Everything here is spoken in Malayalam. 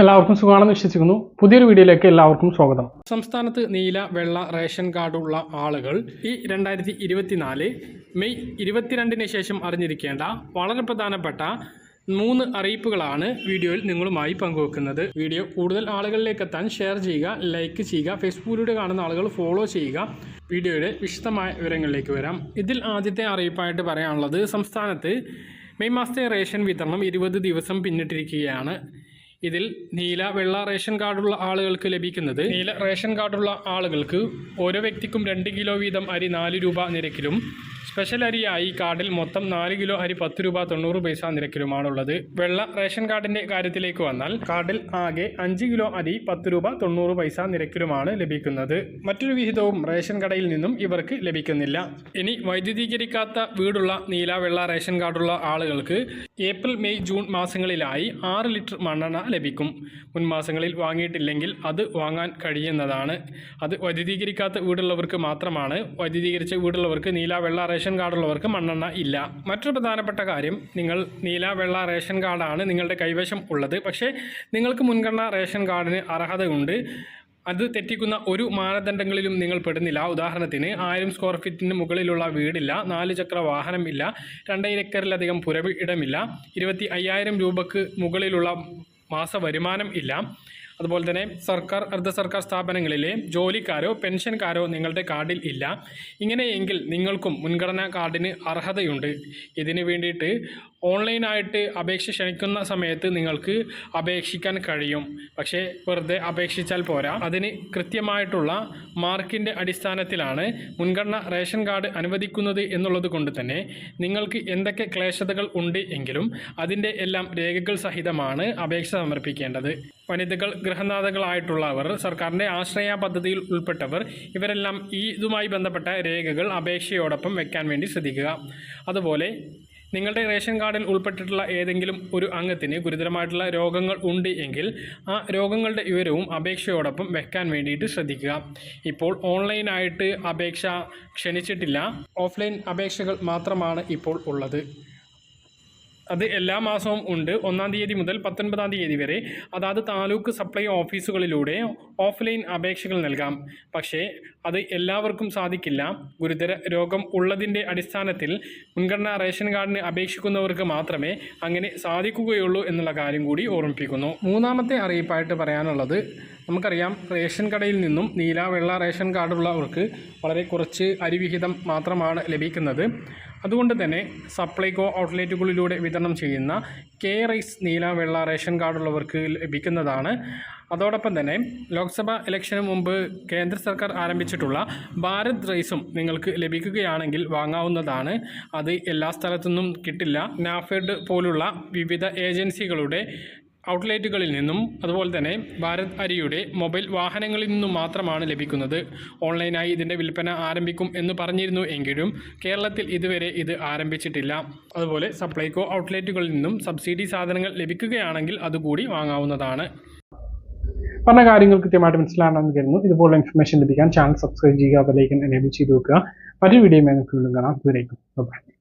എല്ലാവർക്കും സുഖമാണെന്ന് വിശ്വസിക്കുന്നു. പുതിയൊരു വീഡിയോയിലേക്ക് എല്ലാവർക്കും സ്വാഗതം. സംസ്ഥാനത്ത് നീല വെള്ള റേഷൻ കാർഡുള്ള ആളുകൾ ഈ രണ്ടായിരത്തി ഇരുപത്തിനാല് മെയ് ഇരുപത്തിരണ്ടിന് ശേഷം അറിഞ്ഞിരിക്കേണ്ട വളരെ പ്രധാനപ്പെട്ട മൂന്ന് അറിയിപ്പുകളാണ് വീഡിയോയിൽ നിങ്ങളുമായി പങ്കുവെക്കുന്നത്. വീഡിയോ കൂടുതൽ ആളുകളിലേക്ക് എത്താൻ ഷെയർ ചെയ്യുക ലൈക്ക് ചെയ്യുക ഫേസ്ബുക്കിലൂടെ കാണുന്ന ആളുകൾ ഫോളോ ചെയ്യുക. വീഡിയോയുടെ വിശദമായ വിവരങ്ങളിലേക്ക് വരാം. ഇതിൽ ആദ്യത്തെ അറിയിപ്പായിട്ട് പറയാനുള്ളത് സംസ്ഥാനത്ത് മെയ് മാസത്തെ റേഷൻ വിതരണം ഇരുപത് ദിവസം പിന്നിട്ടിരിക്കുകയാണ്. ഇതിൽ നീല വെള്ള റേഷൻ കാർഡുള്ള ആളുകൾക്ക് ലഭിക്കുന്നത്. നീല റേഷൻ കാർഡുള്ള ആളുകൾക്ക് ഓരോ വ്യക്തിക്കും രണ്ട് കിലോ വീതം അരി നാല് രൂപ നിരക്കിലും സ്പെഷ്യൽ അരിയായി കാർഡിൽ മൊത്തം നാല് കിലോ അരി പത്ത് രൂപ തൊണ്ണൂറ് പൈസ നിരക്കിലുമാണുള്ളത്. വെള്ള റേഷൻ കാർഡിന്റെ കാര്യത്തിലേക്ക് വന്നാൽ കാർഡിൽ ആകെ അഞ്ച് കിലോ അരി പത്ത് രൂപ തൊണ്ണൂറ് പൈസ നിരക്കിലുമാണ് ലഭിക്കുന്നത്. മറ്റൊരു വിഹിതവും റേഷൻ കടയിൽ നിന്നും ഇവർക്ക് ലഭിക്കുന്നില്ല. ഇനി വൈദ്യുതീകരിക്കാത്ത വീടുള്ള നീല വെള്ള റേഷൻ കാർഡുള്ള ആളുകൾക്ക് ഏപ്രിൽ മെയ് ജൂൺ മാസങ്ങളിലായി ആറ് ലിറ്റർ മണ്ണെണ്ണ ലഭിക്കും. മുൻ മാസങ്ങളിൽ വാങ്ങിയിട്ടില്ലെങ്കിൽ അത് വാങ്ങാൻ കഴിയുന്നതാണ്. അത് വൈദ്യുതീകരിക്കാത്ത വീടുള്ളവർക്ക് മാത്രമാണ്. വൈദ്യുതീകരിച്ച വീടുള്ളവർക്ക് നീല വെള്ള റേഷൻ കാർഡുള്ളവർക്ക് മണ്ണെണ്ണ ഇല്ല. മറ്റൊരു പ്രധാനപ്പെട്ട കാര്യം നിങ്ങൾ നീല വെള്ള റേഷൻ കാർഡാണ് നിങ്ങളുടെ കൈവശം ഉള്ളത്. പക്ഷേ നിങ്ങൾക്ക് മുൻഗണന റേഷൻ കാർഡിന് അർഹതയുണ്ട്. അത് തെറ്റിക്കുന്ന ഒരു മാനദണ്ഡങ്ങളിലും നിങ്ങൾ പെടുന്നില്ല. ഉദാഹരണത്തിന് ആയിരം സ്ക്വയർ ഫീറ്റിന് മുകളിലുള്ള വീടില്ല നാല് ചക്ര ഇല്ല രണ്ടേക്കറിലധികം പുരവ് ഇടമില്ല ഇരുപത്തി അയ്യായിരം രൂപക്ക് മുകളിലുള്ള മാസ വരുമാനം ഇല്ല അതുപോലെ തന്നെ സർക്കാർ അർദ്ധ സർക്കാർ സ്ഥാപനങ്ങളിലെ ജോലിക്കാരോ പെൻഷൻകാരോ നിങ്ങളുടെ കാർഡിൽ ഇല്ല. ഇങ്ങനെയെങ്കിൽ നിങ്ങൾക്കും മുൻഗണനാ കാർഡിന് അർഹതയുണ്ട്. ഇതിന് വേണ്ടിയിട്ട് ഓൺലൈനായിട്ട് അപേക്ഷ ക്ഷണിക്കുന്ന സമയത്ത് നിങ്ങൾക്ക് അപേക്ഷിക്കാൻ കഴിയും. പക്ഷേ വെറുതെ അപേക്ഷിച്ചാൽ പോരാ. അതിന് കൃത്യമായിട്ടുള്ള മാർക്കിന്റെ അടിസ്ഥാനത്തിലാണ് മുൻഗണന റേഷൻ കാർഡ് അനുവദിക്കുന്നത് എന്നുള്ളത് കൊണ്ട് തന്നെ നിങ്ങൾക്ക് എന്തൊക്കെ ക്ലേശതകൾ ഉണ്ട് എങ്കിലും അതിന്റെ എല്ലാം രേഖകൾ സഹിതമാണ് അപേക്ഷ സമർപ്പിക്കേണ്ടത്. വനിതകൾ ഗൃഹനാഥകളായിട്ടുള്ളവർ സർക്കാരിന്റെ ആശ്രയ പദ്ധതിയിൽ ഉൾപ്പെട്ടവർ ഇവരെല്ലാം ഈ ഇതുമായി ബന്ധപ്പെട്ട രേഖകൾ അപേക്ഷയോടൊപ്പം വെക്കാൻ വേണ്ടി ശ്രദ്ധിക്കുക. അതുപോലെ നിങ്ങളുടെ റേഷൻ കാർഡിൽ ഉൾപ്പെട്ടിട്ടുള്ള ഏതെങ്കിലും ഒരു അംഗത്തിന് ഗുരുതരമായിട്ടുള്ള രോഗങ്ങൾ ഉണ്ട് എങ്കിൽ ആ രോഗങ്ങളുടെ വിവരവും അപേക്ഷയോടൊപ്പം വെക്കാൻ വേണ്ടിയിട്ട് ശ്രദ്ധിക്കുക. ഇപ്പോൾ ഓൺലൈനായിട്ട് അപേക്ഷ ക്ഷണിച്ചിട്ടില്ല. ഓഫ്ലൈൻ അപേക്ഷകൾ മാത്രമാണ് ഇപ്പോൾ ഉള്ളത്. അത് എല്ലാ മാസവും ഉണ്ട്. ഒന്നാം തീയതി മുതൽ പത്തൊൻപതാം തീയതി വരെ. അതാത് താലൂക്ക് സപ്ലൈ ഓഫീസുകളിലൂടെ ഓഫ്ലൈൻ അപേക്ഷകൾ നൽകാം. പക്ഷേ അത് എല്ലാവർക്കും സാധിക്കില്ല. ഗുരുതര രോഗം ഉള്ളതിന്റെ അടിസ്ഥാനത്തിൽ മുൻഗണനാ റേഷൻ കാർഡിന് അപേക്ഷിക്കുന്നവർക്ക് മാത്രമേ അങ്ങനെ സാധിക്കുകയുള്ളൂ എന്നുള്ള കാര്യം കൂടി ഓർമ്മിപ്പിക്കുന്നു. മൂന്നാമത്തെ അറിയിപ്പായിട്ട് പറയാനുള്ളത് നമുക്കറിയാം റേഷൻ കടയിൽ നിന്നും നീല വെള്ള റേഷൻ കാർഡുള്ളവർക്ക് വളരെ കുറച്ച് അരിവിഹിതം മാത്രമാണ് ലഭിക്കുന്നത്. അതുകൊണ്ട് തന്നെ സപ്ലൈകോ ഔട്ട്ലെറ്റുകളിലൂടെ വിതരണം ചെയ്യുന്ന കെ റൈസ് നീല വെള്ള റേഷൻ കാർഡുള്ളവർക്ക് ലഭിക്കുന്നതാണ്. അതോടൊപ്പം തന്നെ ലോക്സഭാ ഇലക്ഷന് മുമ്പ് കേന്ദ്ര സർക്കാർ ആരംഭിച്ചിട്ടുള്ള ഭാരത് റൈസും നിങ്ങൾക്ക് ലഭിക്കുകയാണെങ്കിൽ വാങ്ങാവുന്നതാണ്. അത് എല്ലാ സ്ഥലത്തു നിന്നും കിട്ടില്ല. നാഫെഡ് പോലുള്ള വിവിധ ഏജൻസികളുടെ ഔട്ട്ലെറ്റുകളിൽ നിന്നും അതുപോലെ തന്നെ ഭാരത് അരിയുടെ മൊബൈൽ വാഹനങ്ങളിൽ നിന്നും മാത്രമാണ് ലഭിക്കുന്നത്. ഓൺലൈനായി ഇതിന്റെ വിൽപ്പന ആരംഭിക്കും എന്ന് പറഞ്ഞിരുന്നു എങ്കിലും കേരളത്തിൽ ഇതുവരെ ഇത് ആരംഭിച്ചിട്ടില്ല. അതുപോലെ സപ്ലൈകോ ഔട്ട്ലെറ്റുകളിൽ നിന്നും സബ്സിഡി സാധനങ്ങൾ ലഭിക്കുകയാണെങ്കിൽ അതുകൂടി വാങ്ങാവുന്നതാണ്. പറഞ്ഞ കാര്യങ്ങൾ കൃത്യമായിട്ട് മനസ്സിലാണെന്ന് കരുതുന്നു. ഇതുപോലുള്ള ഇൻഫർമേഷൻ ലഭിക്കാൻ ചാനൽ സബ്സ്ക്രൈബ് ചെയ്യുക അതിലേക്ക് എനേബിൾ ചെയ്ത് വെക്കുക. മറ്റൊരു വീഡിയോ വീണ്ടും കാണാം. ഇതുവരേക്കും